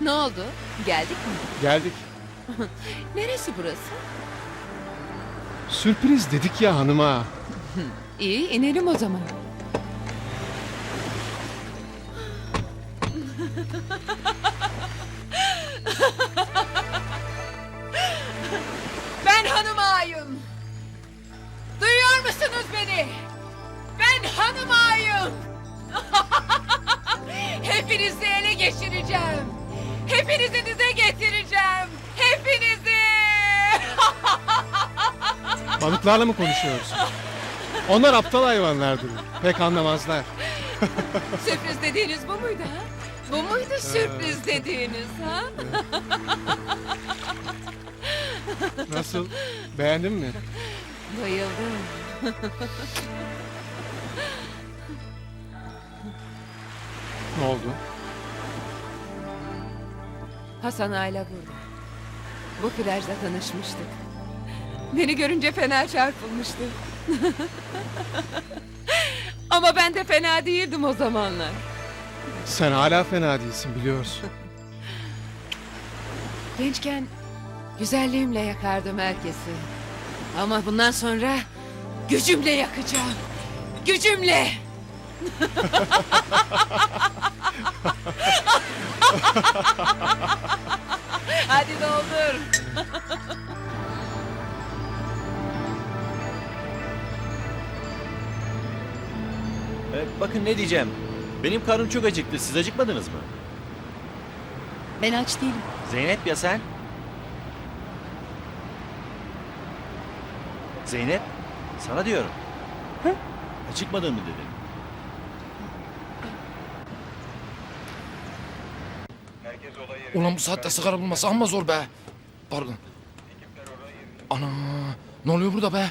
Ne oldu? Geldik mi? Geldik. Neresi burası? Sürpriz dedik ya hanıma. İyi inelim o zaman. ben hanım ağayım. Duyuyor musunuz beni? Ben hanım ağayım. Hepinizi ele geçireceğim. Hepinizi dize getireceğim. Hepinizi. Balıklarla mı konuşuyoruz? Onlar aptal hayvanlardır. Pek anlamazlar. Sürpriz dediğiniz bu muydu ha? Bu muydu sürpriz dediğiniz ha? Nasıl? Beğendin mi? Bayıldım. Ne oldu? Hasan Ayla burada. Bu plajda tanışmıştık. Beni görünce fena çarpılmıştı. Ama ben de fena değildim o zamanlar. Sen hala fena değilsin biliyorsun. Gençken güzelliğimle yakardım herkesi. Ama bundan sonra gücümle yakacağım. Gücümle. Hadi doldur. E, bakın ne diyeceğim. Benim karnım çok acıktı. Siz acıkmadınız mı? Ben aç değilim. Zeynep ya sen? Zeynep, sana diyorum. Acıkmadın mı dedim. Ulan bu saatte sigara bulması amma zor be. Pardon. Ana ne oluyor burada be?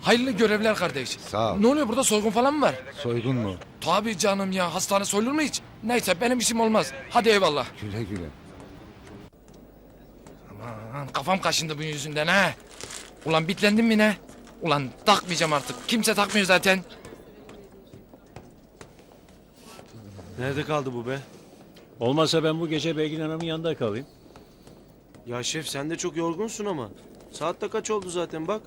Hayırlı görevler kardeş. Sağ ol. Ne oluyor burada soygun falan mı var? Soygun mu? Tabii canım ya hastane soyulur mu hiç? Neyse benim işim olmaz. Hadi eyvallah. Güle güle. Aman kafam kaşındı bunun yüzünden ha. Ulan bitlendim mi ne? Ulan takmayacağım artık. Kimse takmıyor zaten. Nerede kaldı bu be? Olmazsa ben bu gece Belgin Hanım'ın yanında kalayım. Ya şef sen de çok yorgunsun ama. Saat de kaç oldu zaten bak.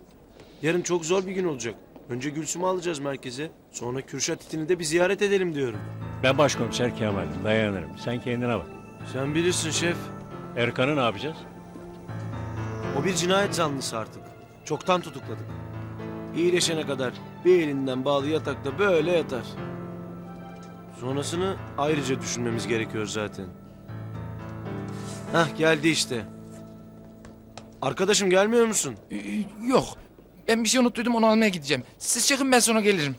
Yarın çok zor bir gün olacak. Önce Gülsüm'ü alacağız merkeze. Sonra Kürşat itini de bir ziyaret edelim diyorum. Ben başkomiser Kemal'im, dayanırım. Sen kendine bak. Sen bilirsin şef. Erkan'ı ne yapacağız? O bir cinayet zanlısı artık. Çoktan tutukladık. İyileşene kadar bir elinden bağlı yatakta böyle yatar. Sonrasını ayrıca düşünmemiz gerekiyor zaten. Hah geldi işte. Arkadaşım gelmiyor musun? Ee, yok. Ben bir şey unuttuydum onu almaya gideceğim. Siz çıkın ben sonra gelirim.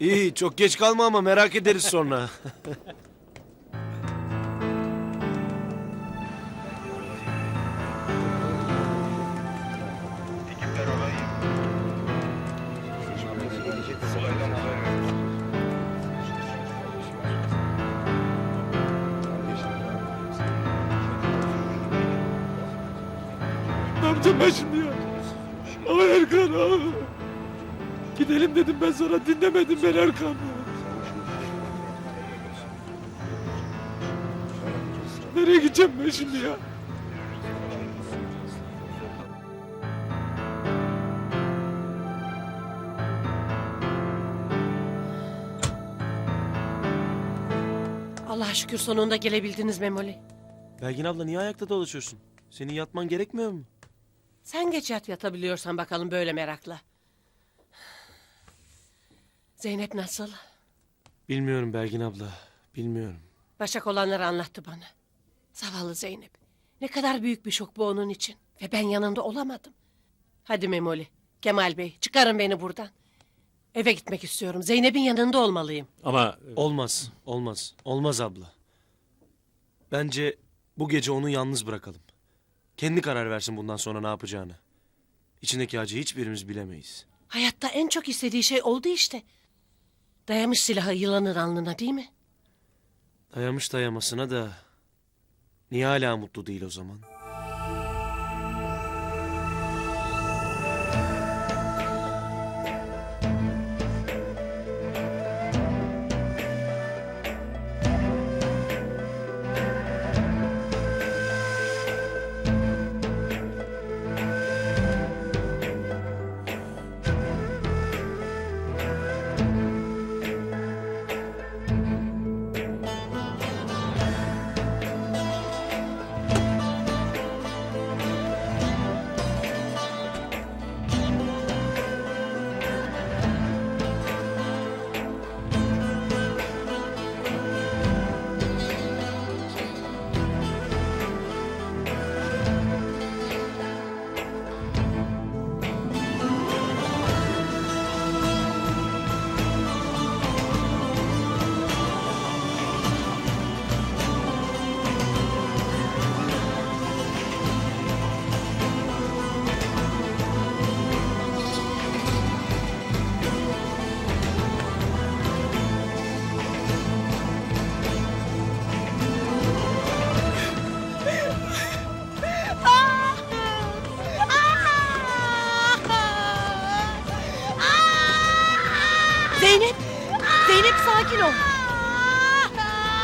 İyi çok geç kalma ama merak ederiz sonra. yapacağım ben şimdi ya? Ama Erkan abi. Gidelim dedim ben sana dinlemedin ben Erkan. Nereye gideceğim ben şimdi ya? Allah şükür sonunda gelebildiniz Memoli. Belgin abla niye ayakta dolaşıyorsun? Senin yatman gerekmiyor mu? Sen geç yat yatabiliyorsan bakalım böyle merakla. Zeynep nasıl? Bilmiyorum Belgin abla. Bilmiyorum. Başak olanları anlattı bana. Zavallı Zeynep. Ne kadar büyük bir şok bu onun için. Ve ben yanında olamadım. Hadi Memoli, Kemal Bey çıkarın beni buradan. Eve gitmek istiyorum. Zeynep'in yanında olmalıyım. Ama Olmaz. Olmaz. Olmaz abla. Bence bu gece onu yalnız bırakalım. Kendi karar versin bundan sonra ne yapacağını. İçindeki acıyı hiçbirimiz bilemeyiz. Hayatta en çok istediği şey oldu işte. Dayamış silahı yılanın alnına değil mi? Dayamış dayamasına da... Niye hala mutlu değil o zaman?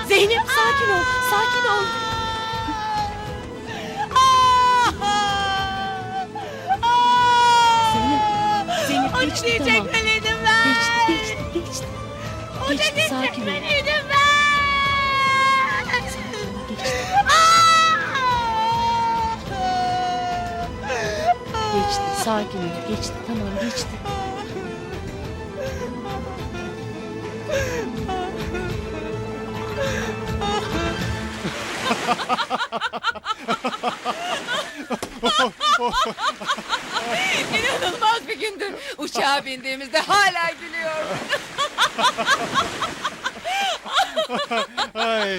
Zeynep sakin ol. Sakin ol. Zeynep. Zeynep geçti tamam. Çekmeliydim ben. Geçti geçti geçti. Geçti sakin ol. Çekmeliydim ben. Geçti. Geçti sakin ol. Geçti tamam geçti. İnanılmaz bir gündü. Uçağa bindiğimizde hala gülüyorum. Ay.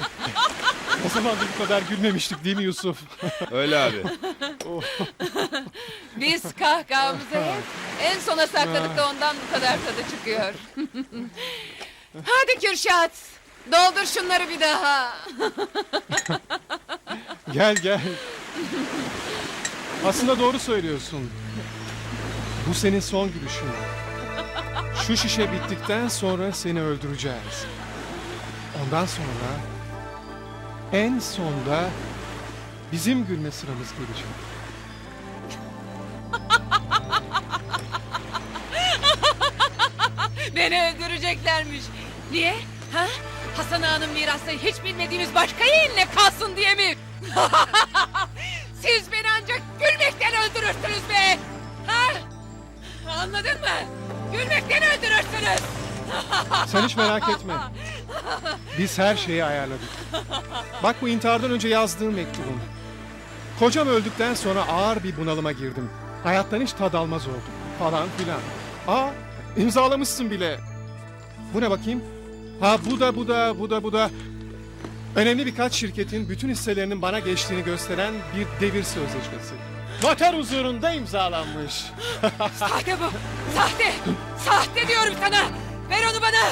O zaman da bu kadar gülmemiştik değil mi Yusuf? Öyle abi. Biz kahkahamızı hep en sona sakladık da ondan bu kadar tadı çıkıyor. Hadi Kürşat. Doldur şunları bir daha. Gel gel. Aslında doğru söylüyorsun. Bu senin son gülüşün. Şu şişe bittikten sonra seni öldüreceğiz. Ondan sonra en sonda bizim gülme sıramız gelecek. Beni öldüreceklermiş. Niye? Ha? Hasan Ağa'nın mirası hiç bilmediğimiz başka yeğenle kalsın diye mi? Siz beni ancak gülmekten öldürürsünüz be! Ha? Anladın mı? Gülmekten öldürürsünüz! Sen hiç merak etme. Biz her şeyi ayarladık. Bak bu intihardan önce yazdığım mektubum. Kocam öldükten sonra ağır bir bunalıma girdim. Hayattan hiç tad almaz oldum. Falan filan. Aa imzalamışsın bile. Bu ne bakayım? Ha bu da bu da bu da bu da. Önemli birkaç şirketin bütün hisselerinin bana geçtiğini gösteren bir devir sözleşmesi. Noter huzurunda imzalanmış. Sahte bu! Sahte! Sahte diyorum sana! Ver onu bana!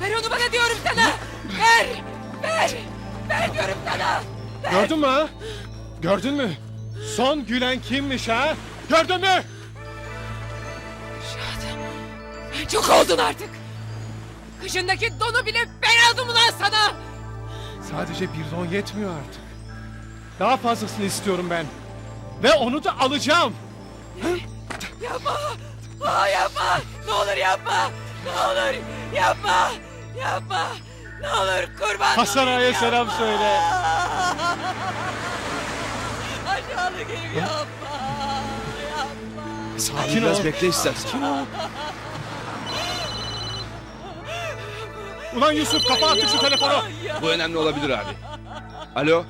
Ver onu bana diyorum sana! Ver! Ver! Ver diyorum sana! Gördün mü ha? Gördün mü? Son gülen kimmiş ha? Gördün mü? Şahat! Çok oldun artık! Kışındaki donu bile ben aldım ulan sana! Sadece bir don yetmiyor artık. Daha fazlasını istiyorum ben. Ve onu da alacağım. Yapma! Aa, yapma! Ne olur yapma! Ne olur yapma! Yapma! Ne olur kurban Hasan olayım, Ağa'ya yapma! selam söyle. Aşağılık herif yapma! Yapma! Sakin Biraz ol. bekle istersen. Ulan Yusuf kapa artık şu telefonu. Bu önemli olabilir abi. Alo?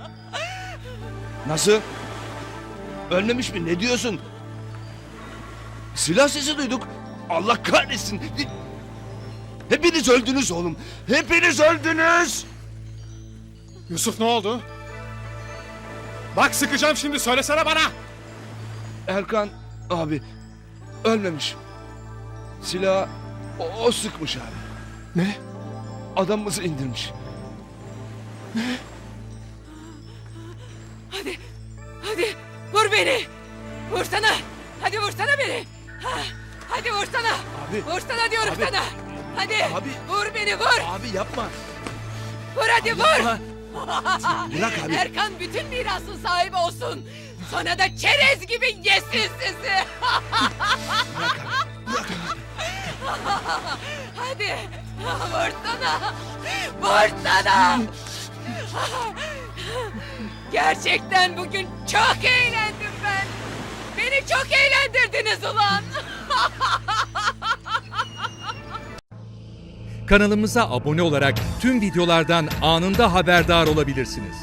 Nasıl? Ölmemiş mi? Ne diyorsun? Silah sesi duyduk. Allah kahretsin. Hepiniz öldünüz oğlum. Hepiniz öldünüz. Yusuf ne oldu? Bak sıkacağım şimdi söylesene bana. Erkan abi ölmemiş. Silah o, o sıkmış abi. Ne? Adamımızı indirmiş. Hadi! Hadi! Vur beni! Vursana! Hadi vursana beni! Ha, hadi vursana! Abi. Vursana diyorum Abi. sana! Hadi! Abi. Vur beni vur! Abi yapma. Vur hadi vur! Yapma. Bırak abi. Erkan bütün mirasın sahibi olsun! Sonra da çerez gibi yesin sizi! Vursana! Vursana! Gerçekten bugün çok eğlendim ben! Beni çok eğlendirdiniz ulan! Kanalımıza abone olarak tüm videolardan anında haberdar olabilirsiniz.